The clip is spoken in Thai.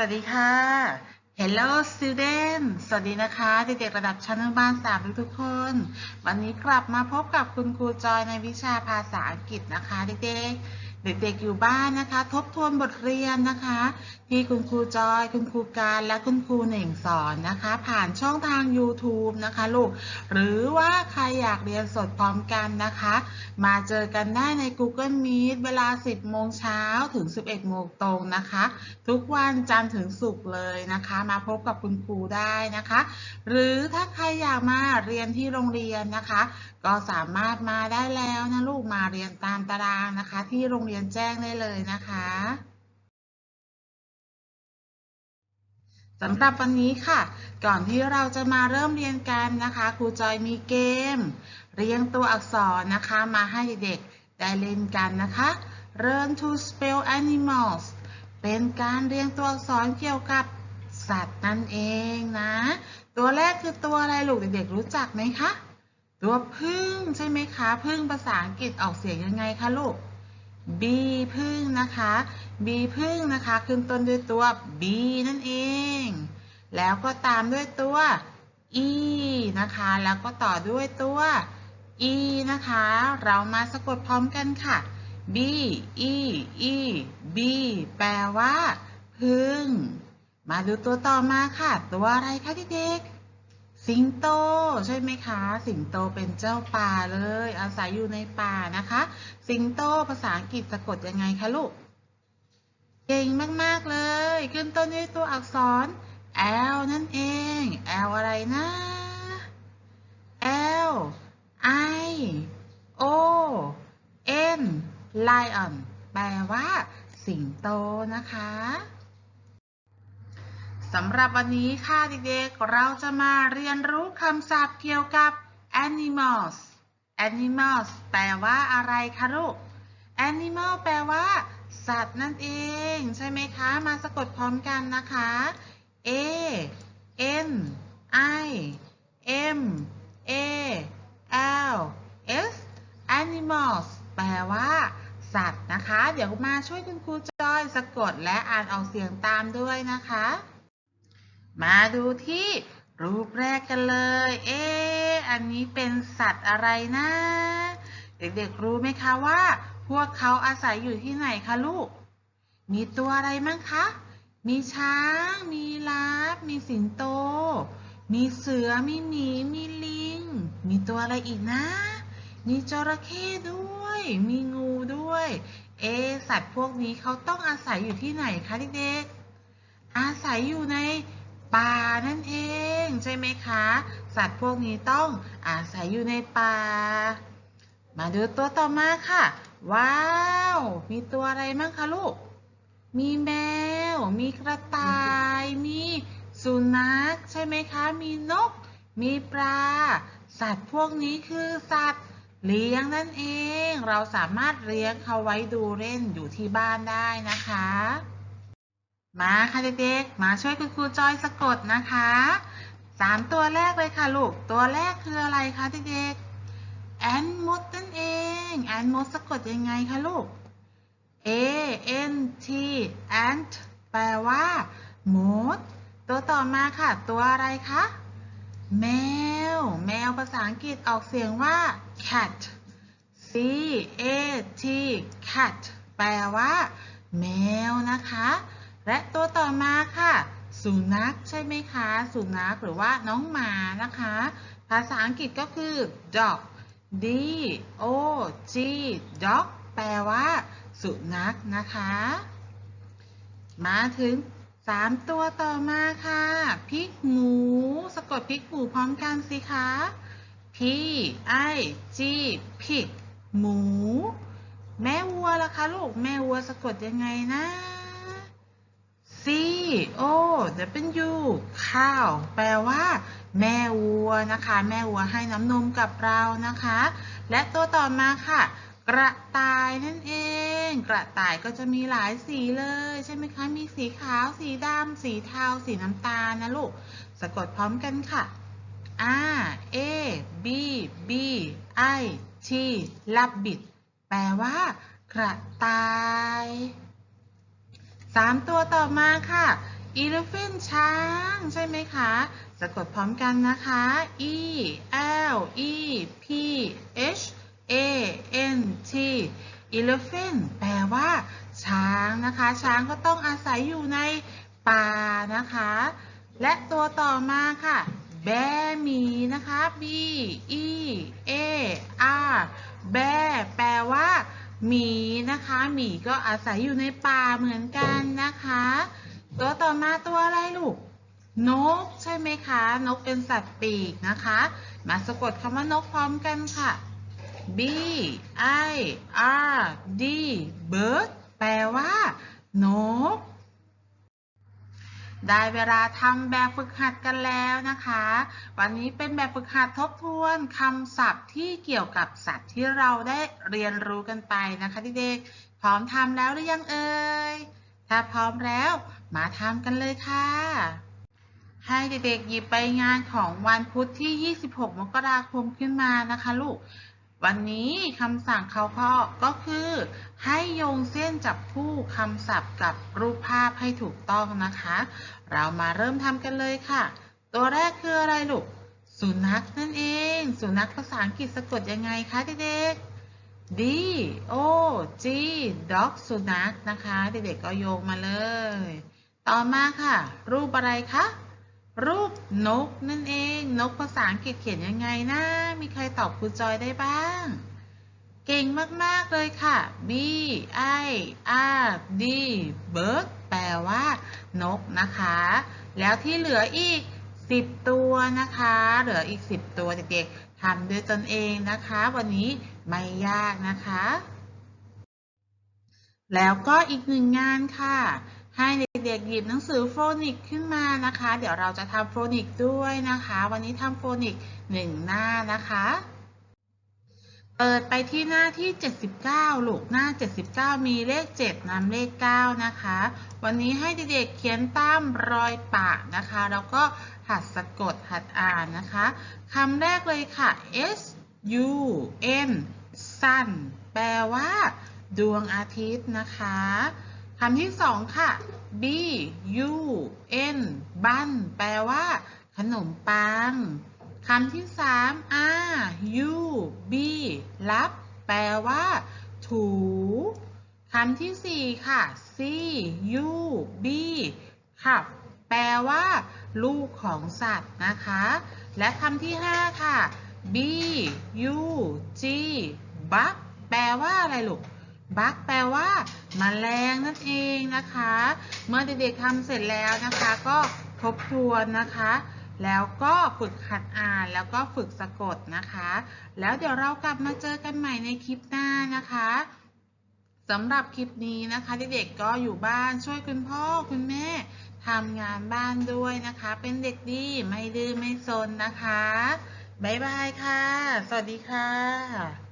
สวัสดีค่ะ Hello student สวัสดีนะคะ เด็กๆระดับชั้นอนุบาลสามทุกๆคน วันนี้กลับมาพบกับคุณครูจอยในวิชาภาษาอังกฤษนะคะ เด็กๆ เด็กๆอยู่บ้านนะคะ ทบทวนบทเรียนนะคะ ที่คุณครูจอย คุณครูการและคุณครูเหน่งสอนนะคะ ผ่านช่องทาง YouTube นะคะลูก หรือว่าใครอยากเรียนสดพร้อมกันนะคะ มาเจอกันได้ใน Google Meet เวลา 10 โมงเช้าถึง 11 โมงตรงนะคะ ทุกวันจันทร์ถึงศุกร์เลยนะคะ มาพบกับคุณครูได้นะคะ หรือถ้าใครอยากมาเรียนที่โรงเรียนนะคะก็สามารถมาได้แล้วนะลูกมาเรียนตามตารางนะคะ ที่โรงเรียนแจ้งได้เลยนะคะสำหรับวันนี้ค่ะ ก่อนที่เราจะมาเริ่มเรียนกันนะคะ ครูจอยมีเกม เรียงตัวอักษรนะคะ มาให้เด็กๆได้เล่นกันนะคะ Learn to spell animals เป็นการเรียงตัวอักษรเกี่ยวกับสัตว์นั่นเองนะ ตัวแรกคือตัวอะไรลูกเด็กๆรู้จักไหมคะ ตัวพึ่งใช่ไหมคะพึ่งภาษาอังกฤษออกเสียงยังไงคะลูก B พึ่งนะคะ B พึ่งนะคะ ขึ้นต้นด้วยตัว B นั่นเอง แล้วก็ตามด้วยตัว E นะคะ แล้วก็ต่อด้วยตัว E นะคะ เรามาสะกดพร้อมกันค่ะ B E E B แปลว่า พึ่ง มาดูตัวต่อมาค่ะ ตัวอะไรคะเด็กๆ สิงโตใช่ไหมคะ สิงโตเป็นเจ้าป่าเลย อาศัยอยู่ในป่านะคะ สิงโตภาษาอังกฤษสะกดยังไงคะลูก เก่งมากๆเลย ขึ้นต้นด้วยตัวอักษร L นั่นเอง L อะไรนะ L I O N lion แปลว่า สิงโตนะคะ สำหรับวันนี้ค่ะเด็กๆ เราจะมาเรียนรู้คำศัพท์เกี่ยวกับ animals animals แปลว่าอะไรคะลูก animal แปลว่า สัตว์นั่นเอง ใช่ไหมคะ มาสะกดพร้อมกันนะคะ A N I M A L S animals แปลว่า สัตว์นะคะ เดี๋ยวมาช่วยคุณครูจอยสะกดและอ่านออกเสียงตามด้วยนะคะ มาดูที่รูปแรกกันเลย เอ๊ะอันนี้เป็นสัตว์อะไรนะ เด็กๆรู้ไหมคะว่า พวกเขาอาศัยอยู่ที่ไหนคะลูก มีตัวอะไรมั้งคะ มีช้าง มีลาฟมีสิงโต มีเสือ มีหมี มีลิง มีตัวอะไรอีกนะ มีจระเข้ด้วย มีงูด้วย เอะสัตว์พวกนี้เขาต้องอาศัยอยู่ที่ไหนคะเด็กๆ อาศัยอยู่ใน ป่านั่นเองใช่ไหมคะ สัตว์พวกนี้ต้องอาศัยอยู่ในป่า มาดูตัวต่อมาค่ะ ว้าว มีตัวอะไรมั่งคะลูก มีแมว มีกระต่าย มีสุนัขใช่ไหมคะ มีนก มีปลา สัตว์พวกนี้คือสัตว์เลี้ยงนั่นเอง เราสามารถเลี้ยงเขาไว้ดูเล่นอยู่ที่บ้านได้นะคะ มาค่ะเด็กๆ มาช่วยคุณครูจอยสะกดนะคะสามตัวแรกเลยค่ะลูก ตัวแรกคืออะไรคะเด็กๆแอนมดนั่นเองแอนมดสะกดยังไงคะลูก A N T ant แปลว่า มด ตัวต่อมาค่ะ ตัวอะไรคะ แมว แมวภาษาอังกฤษออกเสียงว่า cat C A T cat แปลว่า แมวนะคะ และตัวต่อมาค่ะ สุนัขใช่ไหมคะ สุนัขหรือว่าน้องหมานะคะ ภาษาอังกฤษก็คือ dog D O G dog แปลว่า สุนัขนะคะ มาถึง3ตัวต่อมาค่ะพริกหมู สะกดพริกหมูพร้อมกันสิคะ P I G pig หมู แม่วัวล่ะคะลูก แม่วัวสะกดยังไงนะ C O W ข้าว แปลว่า แม่วัวนะคะ แม่วัวให้น้ำนมกับเรานะคะ และตัวต่อมาค่ะ กระต่ายนั่นเอง กระต่ายก็จะมีหลายสีเลยใช่ไหมคะ มีสีขาว สีดำ สีเทา สีน้ำตาลนะลูก สะกดพร้อมกันค่ะ R A B B I T ลับบิด แปลว่า กระต่าย สามตัวต่อมาค่ะ elephant ช้างใช่ไหมคะ สะกดพร้อมกันนะคะ e l e p h a n t elephant แปลว่าช้างนะคะ ช้างก็ต้องอาศัยอยู่ในป่านะคะ และตัวต่อมาค่ะ แบหมีนะคะ b e a r แบแปลว่า หมีนะคะหมีก็อาศัยอยู่ในป่าเหมือนกันนะคะตัวต่อมาตัวอะไรลูกนกใช่ไหมคะ นกเป็นสัตว์ปีกนะคะ มาสะกดคำว่านกพร้อมกันค่ะ B I R D bird แปลว่า นก ได้เวลาทำแบบฝึกหัดกันแล้วนะคะ วันนี้เป็นแบบฝึกหัดทบทวนคำศัพท์ที่เกี่ยวกับสัตว์ที่เราได้เรียนรู้กันไปนะคะเด็กๆพร้อมทำแล้วหรือยังเอ่ย ถ้าพร้อมแล้วมาทำกันเลยค่ะ ให้เด็กๆหยิบไปงานของวันพุธที่ 26 มกราคมขึ้นมานะคะลูก วันนี้คำสั่งเขาข้อก็คือ ให้โยงเส้นจับคู่คำศัพท์กับรูปภาพให้ถูกต้องนะคะ เรามาเริ่มทำกันเลยค่ะ ตัวแรกคืออะไรลูกสุนัขนั่นเอง สุนัขภาษาอังกฤษสะกดยังไงคะเด็กๆ D O G dog สุนัขนะคะ เด็กๆก็โยงมาเลย ต่อมาค่ะ รูปอะไรคะ รูปนกนั่นเอง นกภาษาอังกฤษเขียนยังไงนะ มีใครตอบครูจอยได้บ้าง เก่งมาก ๆ เลยค่ะ B I R D bird แปลว่า นกนะคะ แล้วที่เหลืออีก 10 ตัวนะคะ เหลืออีก 10 ตัวเด็กๆทำด้วยตนเองนะคะ วันนี้ไม่ยากนะคะ แล้วก็อีกหนึ่งงานค่ะ ให้เด็กๆหยิบหนังสือโฟนิกขึ้นมานะคะ เดี๋ยวเราจะทำโฟนิกด้วยนะคะ วันนี้ทำโฟนิกหนึ่งหน้านะคะ เปิดไปที่หน้าที่ 79 ลูกหน้า 79 มีเลข 7นำเลข 9 นะคะ วันนี้ให้เด็กๆเขียนตามรอยปากนะคะ แล้วก็หัดสะกดหัดอ่านนะคะคำแรกเลยค่ะ S U N sun แปลว่า ดวงอาทิตย์นะคะ คำที่สองค่ะ B U N บันแปลว่า ขนมปังคำที่สาม R U B รับ แปลว่า ถูคำที่สี่ค่ะ C U B ขับ แปลว่า ลูกของสัตว์นะคะ และคำที่ห้าค่ะ B U G บักแปลว่าอะไรลูก บักแปลว่ามาแมลงนั่นเองนะคะ เมื่อเด็กๆทำเสร็จแล้วนะคะ ก็ทบทวนนะคะ แล้วก็ฝึกหัดอ่านแล้วก็ฝึกสะกดนะคะ แล้วเดี๋ยวเรากลับมาเจอกันใหม่ในคลิปหน้านะคะสำหรับคลิปนี้นะคะเด็กๆก็อยู่บ้านช่วยคุณพ่อคุณแม่ทำงานบ้านด้วยนะคะ เป็นเด็กดีไม่ดื้อไม่ซนนะคะ บ๊ายบายค่ะ สวัสดีค่ะ